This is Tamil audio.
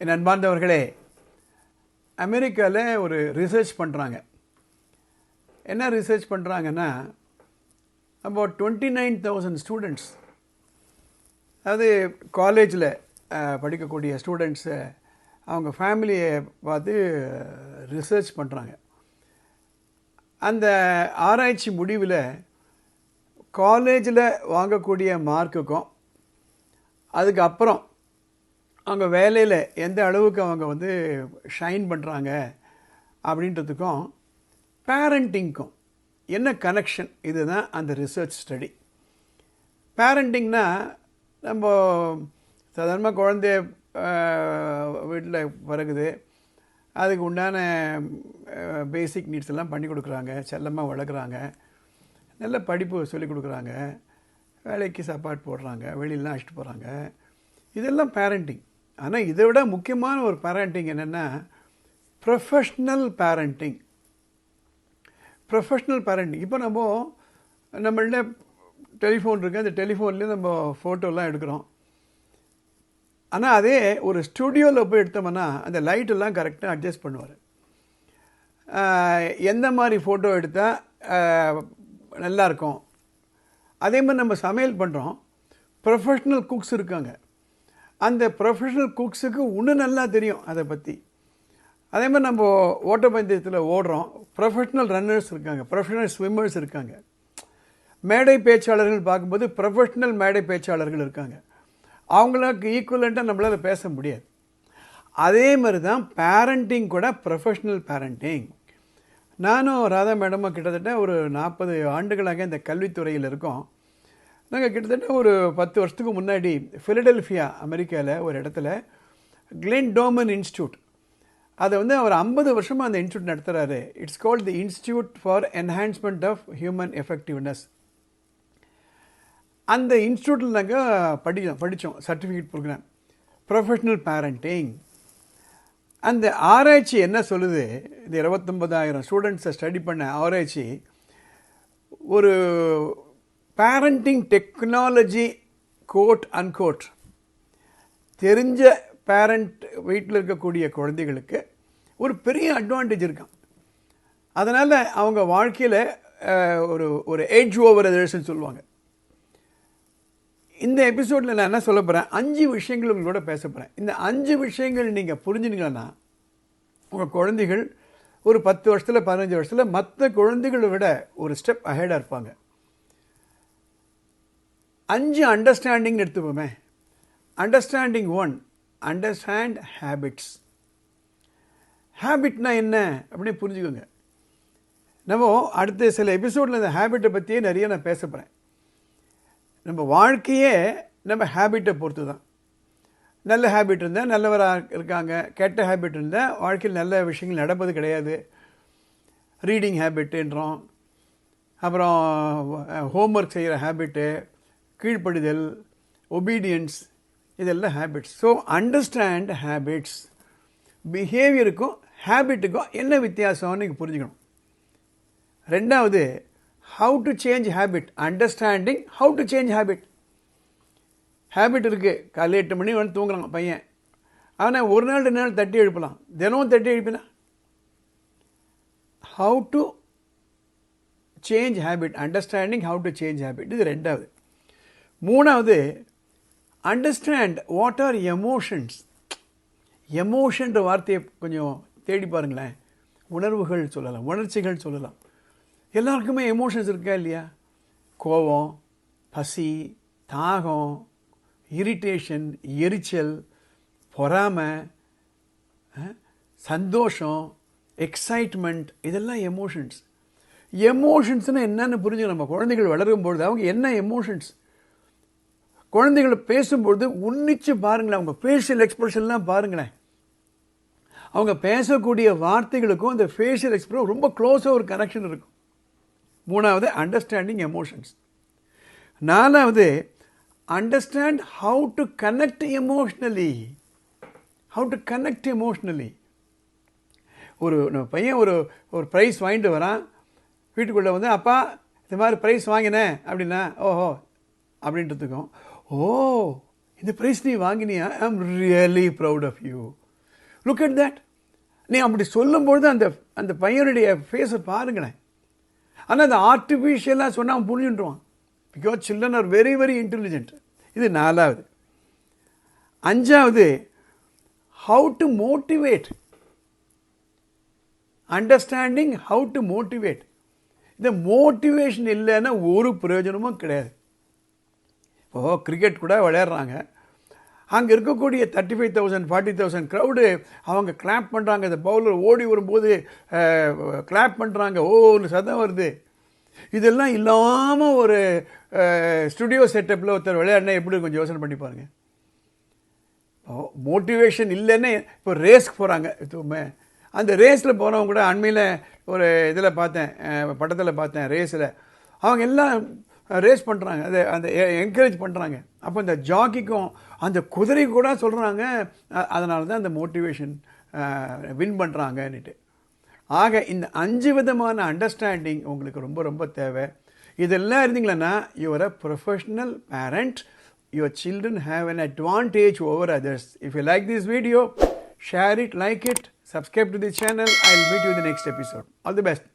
என் அன்பார்ந்தவர்களே அமெரிக்காவில் ஒரு ரிசர்ச் பண்ணுறாங்க என்ன ரிசர்ச் பண்ணுறாங்கன்னா about twenty nine thousand students அதாவது காலேஜில் படிக்கக்கூடிய ஸ்டூடெண்ட்ஸை அவங்க ஃபேமிலியை பார்த்து ரிசர்ச் பண்ணுறாங்க அந்த ஆராய்ச்சி முடிவில் காலேஜில் வாங்கக்கூடிய மார்க்குக்கும் அதுக்கப்புறம் அவங்க வேலையில் எந்த அளவுக்கு அவங்க வந்து ஷைன் பண்ணுறாங்க அப்படின்றதுக்கும் பேரண்டிங்க்கும் என்ன கனெக்ஷன் இதுதான் அந்த ரிசர்ச் ஸ்டடி பேரண்டிங்னா நம்ம சாதாரணமாக குழந்தைய வீட்டில் பிறகுது. அதுக்கு உண்டான பேசிக் நீட்ஸ் எல்லாம் பண்ணி கொடுக்குறாங்க. செல்லமாக வளர்க்குறாங்க. நல்ல படிப்பு சொல்லிக் கொடுக்குறாங்க. வேலைக்கு சாப்பாடு போடுறாங்க. வெளியிலாம் அழைச்சிட்டு போகிறாங்க இதெல்லாம் பேரண்டிங் ஆனால் இதை விட முக்கியமான ஒரு பேரண்டிங் என்னென்னா ப்ரொஃபஷ்னல் பேரண்டிங் ப்ரொஃபஷ்னல் பேரண்டிங் இப்போ நம்ம நம்மள்ட டெலிஃபோன் இருக்குது அந்த டெலிஃபோன்லேயே நம்ம ஃபோட்டோலாம் எடுக்கிறோம். ஆனால் அதே ஒரு ஸ்டுடியோவில் போய் எடுத்தோம்னா அந்த லைட்டெல்லாம் கரெக்டாக அட்ஜஸ்ட் பண்ணுவார். எந்த மாதிரி ஃபோட்டோ எடுத்தால் நல்லாயிருக்கும் அதே மாதிரி நம்ம சமையல் பண்ணுறோம் ப்ரொஃபஷ்னல் குக்ஸ் இருக்காங்க. அந்த ப்ரொஃபஷ்னல் குக்ஸுக்கு இன்னும் நல்லா தெரியும் அதை பற்றி அதே மாதிரி நம்ம ஓட்டப்பந்தயத்தில் ஓடுறோம். ப்ரொஃபஷ்னல் ரன்னர்ஸ் இருக்காங்க. ப்ரொஃபஷ்னல் ஸ்விம்மர்ஸ் இருக்காங்க. மேடை பேச்சாளர்கள் பார்க்கும்போது ப்ரொஃபஷ்னல் மேடை பேச்சாளர்கள் இருக்காங்க. அவங்களுக்கு ஈக்குவலண்ட்டாக நம்மளால் பேச முடியாது. அதே மாதிரி தான் பேரண்டிங் கூட ப்ரொஃபஷ்னல் பேரண்டிங் நானும் ராதா மேடமும் கிட்டத்தட்ட ஒரு நாற்பது ஆண்டுகளாக இந்த கல்வித்துறையில் இருக்கோம். நாங்கள் கிட்டத்தட்ட ஒரு பத்து வருஷத்துக்கு முன்னாடி ஃபிலடெல்ஃபியா அமெரிக்காவில் ஒரு இடத்துல கிளென் டோமன் இன்ஸ்டியூட் அதை வந்து அவர் ஐம்பது வருஷமாக அந்த institute நடத்துகிறாரு it's called the institute for enhancement of human effectiveness அந்த இன்ஸ்டியூட்டில் நாங்கள் படித்தோம் படித்தோம் சர்டிஃபிகேட் ப்ரோக்ராம் ப்ரொஃபஷ்னல் பேரண்டிங் அந்த ஆராய்ச்சி என்ன சொல்லுது? இந்த இருபத்தொம்பதாயிரம் ஸ்டூடெண்ட்ஸை ஸ்டடி பண்ண ஆராய்ச்சி ஒரு பேரண்டிங் டெக்னாலஜி கோட் அன்கோட் தெரிஞ்ச பேரண்ட் வீட்டில் இருக்கக்கூடிய குழந்தைகளுக்கு ஒரு பெரிய அட்வான்டேஜ் இருக்கான் அதனால் அவங்க வாழ்க்கையில் ஒரு ஒரு ஏஜ் ஓவர் எதிர்ஸ்ன்னு சொல்லுவாங்க. இந்த எபிசோடில் நான் என்ன சொல்ல போகிறேன் அஞ்சு விஷயங்கள் உங்களோட பேச போகிறேன் இந்த அஞ்சு விஷயங்கள் நீங்கள் புரிஞ்சுனீங்கன்னா உங்கள் குழந்தைகள் ஒரு பத்து வருஷத்தில் பதினஞ்சு வருஷத்தில் மற்ற குழந்தைகளை விட ஒரு ஸ்டெப் அஹெடாக இருப்பாங்க. அஞ்சு அண்டர்ஸ்டாண்டிங் எடுத்துப்போமே அண்டர்ஸ்டாண்டிங் ஒன் அண்டர்ஸ்டாண்ட் ஹேபிட்ஸ் ஹேபிட்னா என்ன? அப்படின்னு புரிஞ்சுக்கோங்க. நம்ம அடுத்த சில எபிசோடில் இந்த ஹேபிட்டை பற்றியே நிறைய நான் பேச போகிறேன் நம்ம வாழ்க்கையே நம்ம ஹேபிட்டை பொறுத்து தான் நல்ல ஹேபிட் இருந்தால் நல்லவராக இருக்காங்க கெட்ட ஹேபிட் இருந்தால் வாழ்க்கையில் நல்ல விஷயங்கள் நடப்பது கிடையாது. ரீடிங் ஹேபிட்டுன்றோம் அப்புறம் ஹோம்ஒர்க் செய்கிற ஹேபிட்டு கீழ்ப்படுதல் ஒபீடியன்ஸ் இதெல்லாம் ஹேபிட்ஸ் ஸோ அண்டர்ஸ்டாண்ட் ஹேபிட்ஸ் பிஹேவியருக்கும் ஹேபிட்டுக்கும் என்ன வித்தியாசம்னு நீங்கள் புரிஞ்சுக்கணும். ரெண்டாவது how to change habit understanding how to change habit habit இருக்குது காலையில் எட்டு மணி வந்து தூங்குறான் பையன். ஆனால் ஒரு நாள் ரெண்டு நாள் தட்டி எழுப்பலாம். தினமும் தட்டி எழுப்பினா? How to change habit understanding how to change habit இது ரெண்டாவது. மூணாவது அண்டர்ஸ்டாண்ட் வாட் ஆர் எமோஷன்ஸ் எமோஷன்ற வார்த்தையை கொஞ்சம் தேடி பாருங்களேன். உணர்வுகள் சொல்லலாம் உணர்ச்சிகள் சொல்லலாம். எல்லாருக்குமே எமோஷன்ஸ் இருக்கா இல்லையா? கோபம் பசி தாகம் இரிட்டேஷன் எரிச்சல் பொறாமை சந்தோஷம் எக்ஸைட்மெண்ட் இதெல்லாம் எமோஷன்ஸ் எமோஷன்ஸ்னால் என்னென்னு புரிஞ்சு நம்ம குழந்தைகள் வளரும்பொழுது அவங்க என்ன எமோஷன்ஸ் குழந்தைகளை பேசும்பொழுது உன்னிச்சு பாருங்களேன் அவங்க ஃபேஷியல் எக்ஸ்பிரஷன்லாம் பாருங்களேன். அவங்க பேசக்கூடிய வார்த்தைகளுக்கும் அந்த ஃபேஷியல் எக்ஸ்பிரஷன் ரொம்ப க்ளோஸாக ஒரு கனெக்ஷன் இருக்கும். மூணாவது அண்டர்ஸ்டாண்டிங் எமோஷன்ஸ் நாலாவது understand how to connect emotionally how to connect emotionally ஒரு நம்ம பையன் ஒரு ஒரு ப்ரைஸ் வாங்கிட்டு வரான். வீட்டுக்குள்ளே வந்து அப்பா இந்த மாதிரி ப்ரைஸ் வாங்கினேன் அப்படின்னா ஓஹோ அப்படின்றதுக்கும். ஓ இந்த ப்ரைஸ் நீ வாங்கினியா? I am really proud of you look at that நீ அப்படி சொல்லும்பொழுது அந்த அந்த பையனுடைய ஃபேஸை பாருங்களேன். ஆனால் அந்த ஆர்டிஃபிஷியலாக சொன்னால் அவன் புரிஞ்சுட்டுருவான் because children are very very intelligent இது நாலாவது. அஞ்சாவது how to motivate understanding how to motivate இந்த மோட்டிவேஷன் இல்லைன்னா ஒரு பிரயோஜனமும் கிடையாது. இப்போது கிரிக்கெட் கூட விளையாடுறாங்க. அங்கே இருக்கக்கூடிய thirty five thousand forty thousand crowd அவங்க கிளாப் பண்ணுறாங்க இந்த பவுலர் ஓடி வரும்போது கிளாப் பண்ணுறாங்க ஒவ்வொரு சதம் வருது. இதெல்லாம் இல்லாமல் ஒரு ஸ்டுடியோ செட்டப்பில் ஒருத்தர் விளையாடினா எப்படி கொஞ்சம் யோசனை பண்ணி பாருங்கள் மோட்டிவேஷன் இல்லைன்னு இப்போ ரேஸ்க்கு போகிறாங்க எதுவுமே அந்த ரேஸில் போனவங்க கூட அண்மையில் ஒரு இதில் பார்த்தேன் படத்தில் பார்த்தேன் ரேஸில் அவங்க எல்லாம் ரேஸ் பண்ணுறாங்க அதை அந்த என்கரேஜ் பண்ணுறாங்க அப்போ இந்த ஜாக்கிக்கும் அந்த குதிரை கூட சொல்கிறாங்க அதனால தான் அந்த மோட்டிவேஷன் வின் பண்ணுறாங்கன்னுட்டு ஆக இந்த அஞ்சு விதமான அண்டர்ஸ்டாண்டிங் உங்களுக்கு ரொம்ப ரொம்ப தேவை. இதெல்லாம் இருந்தீங்களன்னா your a professional parent your children have an advantage over others if you like this video share it like it subscribe to the channel I will meet you the next episode all the best